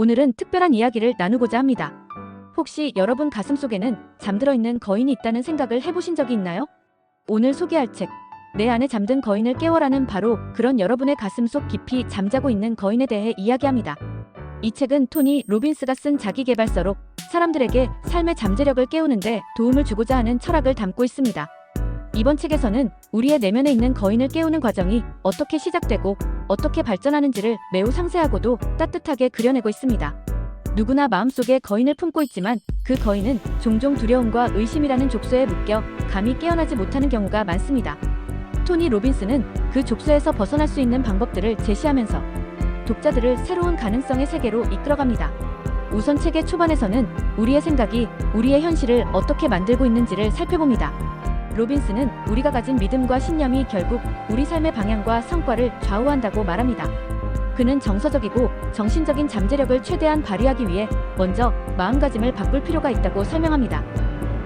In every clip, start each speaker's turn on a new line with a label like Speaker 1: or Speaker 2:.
Speaker 1: 오늘은 특별한 이야기를 나누고자 합니다. 혹시 여러분 가슴 속에는 잠들어 있는 거인이 있다는 생각을 해보신 적이 있나요? 오늘 소개할 책, 내 안에 잠든 거인을 깨워라는 바로 그런 여러분의 가슴 속 깊이 잠자고 있는 거인에 대해 이야기합니다. 이 책은 토니 로빈스가 쓴 자기계발서로 사람들에게 삶의 잠재력을 깨우는데 도움을 주고자 하는 철학을 담고 있습니다. 이번 책에서는 우리의 내면에 있는 거인을 깨우는 과정이 어떻게 시작되고 어떻게 발전하는지를 매우 상세하고도 따뜻하게 그려내고 있습니다. 누구나 마음속에 거인을 품고 있지만 그 거인은 종종 두려움과 의심이라는 족쇄에 묶여 감히 깨어나지 못하는 경우가 많습니다. 토니 로빈스는 그 족쇄에서 벗어날 수 있는 방법들을 제시하면서 독자들을 새로운 가능성의 세계로 이끌어갑니다. 우선 책의 초반에서는 우리의 생각이 우리의 현실을 어떻게 만들고 있는지를 살펴봅니다. 로빈스는 우리가 가진 믿음과 신념이 결국 우리 삶의 방향과 성과를 좌우한다고 말합니다. 그는 정서적이고 정신적인 잠재력을 최대한 발휘하기 위해 먼저 마음가짐을 바꿀 필요가 있다고 설명합니다.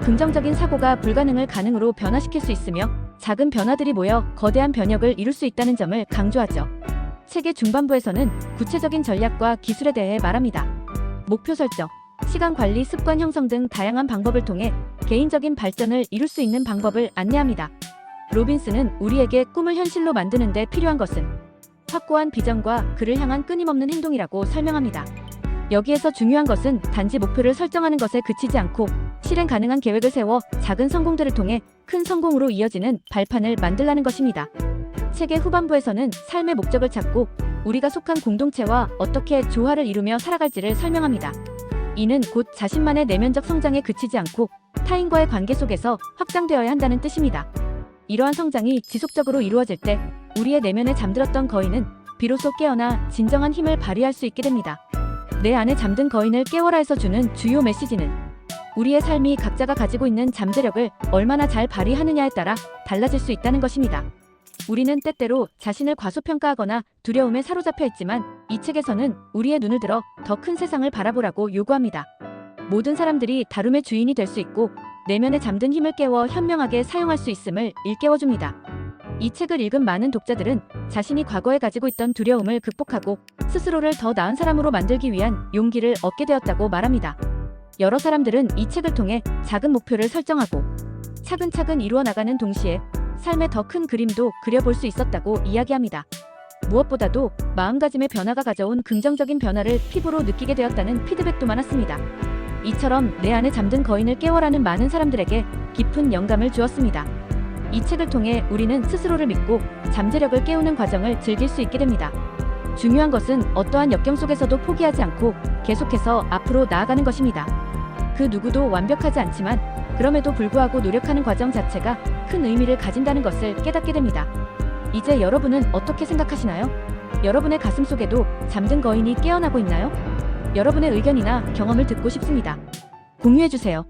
Speaker 1: 긍정적인 사고가 불가능을 가능으로 변화시킬 수 있으며 작은 변화들이 모여 거대한 변혁을 이룰 수 있다는 점을 강조하죠. 책의 중반부에서는 구체적인 전략과 기술에 대해 말합니다. 목표 설정, 시간 관리 습관 형성 등 다양한 방법을 통해 개인적인 발전을 이룰 수 있는 방법을 안내합니다. 로빈스는 우리에게 꿈을 현실로 만드는데 필요한 것은 확고한 비전과 그를 향한 끊임없는 행동이라고 설명합니다. 여기에서 중요한 것은 단지 목표를 설정하는 것에 그치지 않고 실행 가능한 계획을 세워 작은 성공들을 통해 큰 성공으로 이어지는 발판을 만들라는 것입니다. 책의 후반부에서는 삶의 목적을 찾고 우리가 속한 공동체와 어떻게 조화를 이루며 살아갈지를 설명합니다. 이는 곧 자신만의 내면적 성장에 그치지 않고 타인과의 관계 속에서 확장되어야 한다는 뜻입니다. 이러한 성장이 지속적으로 이루어질 때 우리의 내면에 잠들었던 거인은 비로소 깨어나 진정한 힘을 발휘할 수 있게 됩니다. 내 안에 잠든 거인을 깨워라에서 주는 주요 메시지는 우리의 삶이 각자가 가지고 있는 잠재력을 얼마나 잘 발휘하느냐에 따라 달라질 수 있다는 것입니다. 우리는 때때로 자신을 과소평가하거나 두려움에 사로잡혀 있지만 이 책에서는 우리의 눈을 들어 더 큰 세상을 바라보라고 요구합니다. 모든 사람들이 다룸의 주인이 될 수 있고 내면에 잠든 힘을 깨워 현명하게 사용할 수 있음을 일깨워줍니다. 이 책을 읽은 많은 독자들은 자신이 과거에 가지고 있던 두려움을 극복하고 스스로를 더 나은 사람으로 만들기 위한 용기를 얻게 되었다고 말합니다. 여러 사람들은 이 책을 통해 작은 목표를 설정하고 차근차근 이루어 나가는 동시에 삶의 더 큰 그림도 그려볼 수 있었다고 이야기합니다. 무엇보다도 마음가짐의 변화가 가져온 긍정적인 변화를 피부로 느끼게 되었다는 피드백도 많았습니다. 이처럼 내 안에 잠든 거인을 깨워라는 많은 사람들에게 깊은 영감을 주었습니다. 이 책을 통해 우리는 스스로를 믿고 잠재력을 깨우는 과정을 즐길 수 있게 됩니다. 중요한 것은 어떠한 역경 속에서도 포기하지 않고 계속해서 앞으로 나아가는 것입니다. 그 누구도 완벽하지 않지만 그럼에도 불구하고 노력하는 과정 자체가 큰 의미를 가진다는 것을 깨닫게 됩니다. 이제 여러분은 어떻게 생각하시나요? 여러분의 가슴 속에도 잠든 거인이 깨어나고 있나요? 여러분의 의견이나 경험을 듣고 싶습니다. 공유해주세요.